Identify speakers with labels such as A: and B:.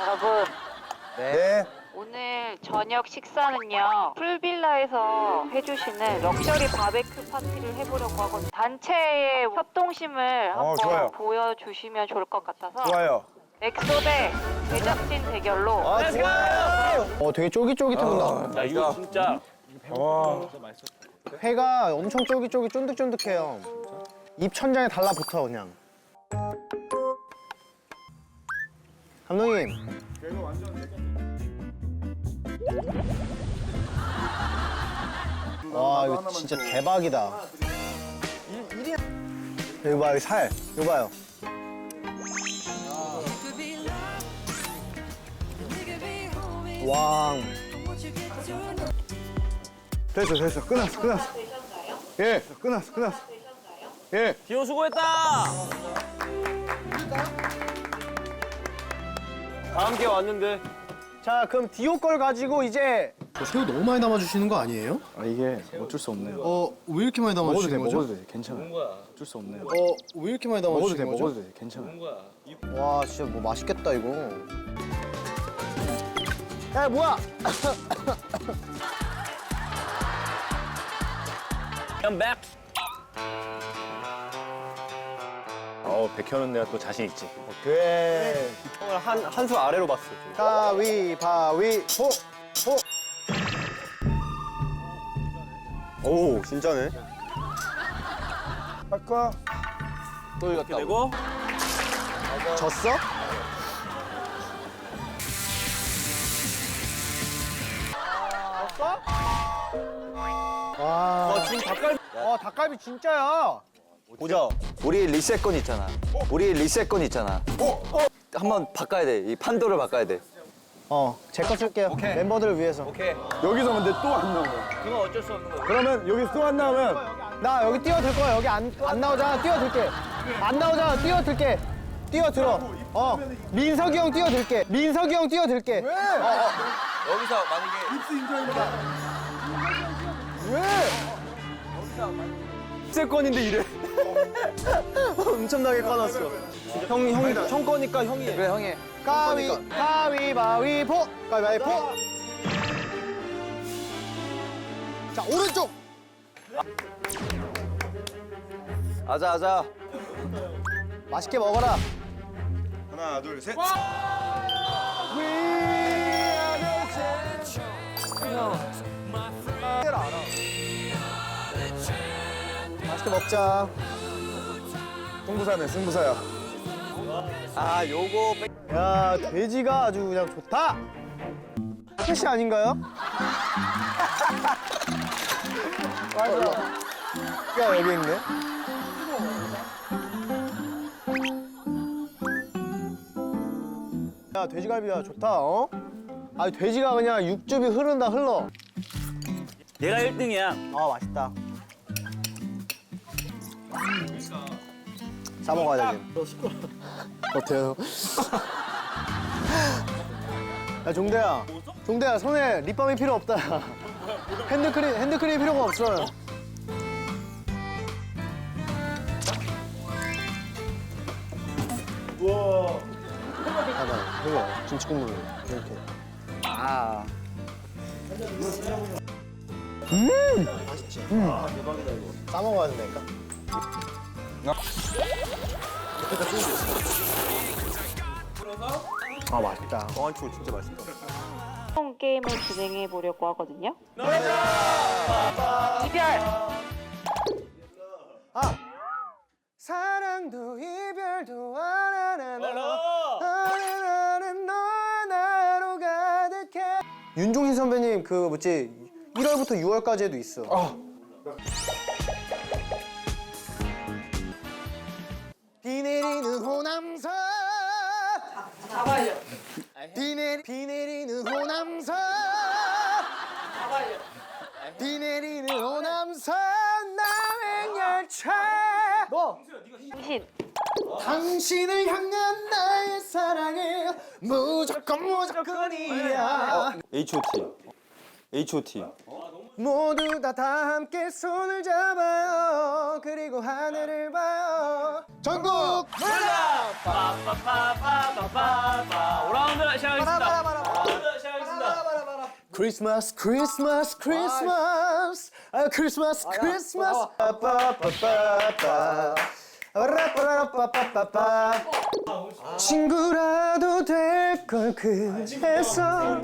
A: 여러분
B: 네.
A: 오늘 저녁 식사는요 풀빌라에서 해주시는 럭셔리 바베큐 파티를 해보려고 하거든요 단체의 협동심을
B: 어,
A: 한번
B: 좋아요.
A: 보여주시면 좋을 것 같아서
B: 좋아요.
A: 엑소 대 제작진 대결로
B: 아, 좋아요.
C: 어, 되게 쫄깃쫄깃하구나.
D: 야 이거 진짜
B: 와.
C: 회가 엄청 쫄깃쫄깃 쫀득쫀득해요. 입 천장에 달라붙어 그냥. 감독님. 와 이거 진짜 대박이다. 이거 봐, 여기 살. 이거 봐요. 왕.
B: 됐어, 됐어. 끝났어, 끝났어. 예, 끝났어, 끝났어. 예.
D: 디오 수고했다 다음 기회 왔는데
C: 자, 그럼 디오 걸 가지고 이제
E: 새우 너무 많이 담아주시는 거 아니에요?
F: 아 이게 어쩔 수 없네요.
E: 어, 왜 이렇게 많이
F: 먹어도 돼,
E: 담아주시는 거죠?
F: 먹어도 돼, 괜찮아. 어쩔 수 없네요.
E: 어, 왜 이렇게 많이
F: 먹어도 돼,
E: 담아주시는 거죠?
F: 먹어도 돼, 괜찮아.
C: 와 진짜 뭐 맛있겠다 이거 야 뭐야
D: 컴백
F: 어, 백현은 내가 또 자신 있지.
C: 그래
D: 형을 한 한 수 아래로 봤어
C: 가위 바위보 보
F: 오, 진짜네.
B: 할까?
D: 또 이렇게 되고
C: 졌어? 졌어? 와
D: 지금 닭갈
C: 와 닭갈비 진짜야
G: 보자. 우리 리셋건 있잖아. 우리 리셋건 있잖아. 한번 바꿔야 돼. 이 판도를 바꿔야 돼.
C: 어 제 거 쓸게요. 멤버들을 위해서.
B: 여기서 근데 또 안 나오면.
D: 그건 어쩔 수 없는 거야
B: 그러면 여기서 또 안 나오면
C: 나 여기 뛰어들 거야. 여기 안, 안 나오잖아. 뛰어들게. 안 나오잖아. 뛰어들게. 뛰어들어. 어. 민석이 형 뛰어들게. 민석이 형 뛰어들게
G: 여기서 만약에
D: 세건인데 이래? 엄청나게 까놨어. 형이 형이 형 거니까 형이
G: 그래 형이.
C: 가위 가위바위보 가위바위보 자 오른쪽.
G: 아자 아자.
C: 맛있게 먹어라.
B: 하나, 둘, 셋.
C: 맛있게 먹자.
B: 승부사네, 승부사야.
G: 아 요거
C: 야 돼지가 아주 그냥 좋다. 캐시 아닌가요? 맞아. 야 여기 있네. 야 돼지갈비야 좋다 어? 아 돼지가 그냥 육즙이 흐른다 흘러.
D: 얘가 1등이야.
C: 아 맛있다 싸 먹어야 돼 지금.
E: 어때요?
C: 야 종대야. 종대야 손에 립밤이 필요 없다. 핸드크림 핸드크림 필요가 없어요. 우와 봐봐 흘러 김치 국물 이렇게.
G: 아
C: 싸 먹어야 된다니까. 아 맛있다.
D: 왕한초 진짜 맛있다
A: 새로운 게임을 진행해 보려고 하거든요. 이별!
C: 아! 사랑도 이별도 하나는 너와 나로 가득해. 윤종신 선배님 그 뭐지 1월부터 6월까지에도 있어. 비 내리는 호남선. 잡아요 비, 내리, 비 내리는 호남선. 잡아요 비 내리는 호남선. 나행열차. 너
A: 당신.
C: 당신을 향한 나의 사랑은 무조건 무조건이야.
G: H.O.T. H.O.T.
C: 모두 다 다 함께 손을 잡아요 그리고 하늘을 봐요 전국
G: 빠빠빠빠빠빠 5라운드 시작하겠습니다. 5라운드 시작하겠습니다.
C: 크리스마스 크리스마스 크리스마스 아 크리스마스 크리스마스 빠빠빠빠빠 빠라빠라빠빠빠빠 친구라도 될 걸 그래서